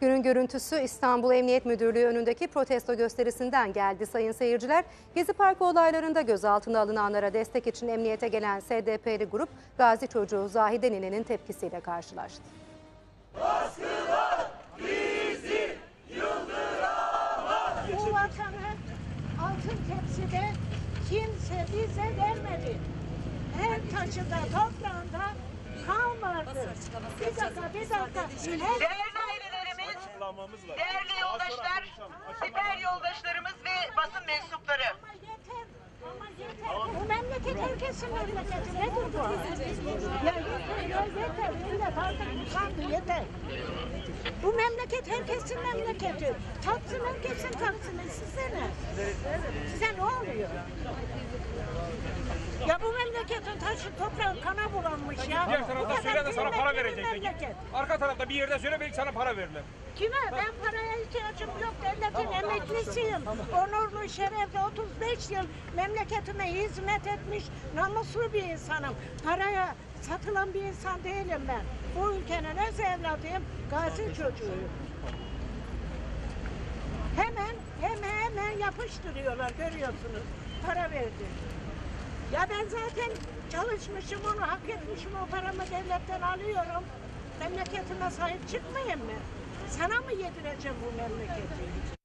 Günün görüntüsü İstanbul Emniyet Müdürlüğü önündeki protesto gösterisinden geldi sayın seyirciler. Gezi Parkı olaylarında gözaltına alınanlara destek için emniyete gelen SDP'li grup gazi çocuğu Zahide Nine'nin tepkisiyle karşılaştı. Bu vatanı altın tepside kimse bize vermedi. Her taşında, toprağında kan vardı. Bir dakika, bir dakika. Değerli ailelerimiz, değerli yoldaşlar, siper yoldaşlarımız ve basın mensupları. Bu memleket herkesin memleketi. Nedir bu? Ya yeter, ya yeter. Millet artık usandı, yeter. Bu memleket herkesin memleketi. Taksın herkesin taksını. Size ne? Size ne oluyor? Ya bu memleketin taşı toprağı kana bulanmış ya. Diğer tarafta söyle de sana para verecekler. Arka tarafta bir yerde söyle belki sana para verirler. Kime? Ben paraya ihtiyacım yok. Devletin emeklisiyim. Onurlu, şerefli 35 yıl memleketime hizmet etmiş namuslu bir insanım. Paraya satılan bir insan değilim ben. Bu ülkenin öz evladıyım. Gazi çocuğuyum. Hemen hemen hemen yapıştırıyorlar görüyorsunuz. Para verdi. Ya ben zaten çalışmışım onu hak etmişim o paramı devletten alıyorum. Memleketime sahip çıkmayayım mı? Sana mı yedireceğim bu memleketi?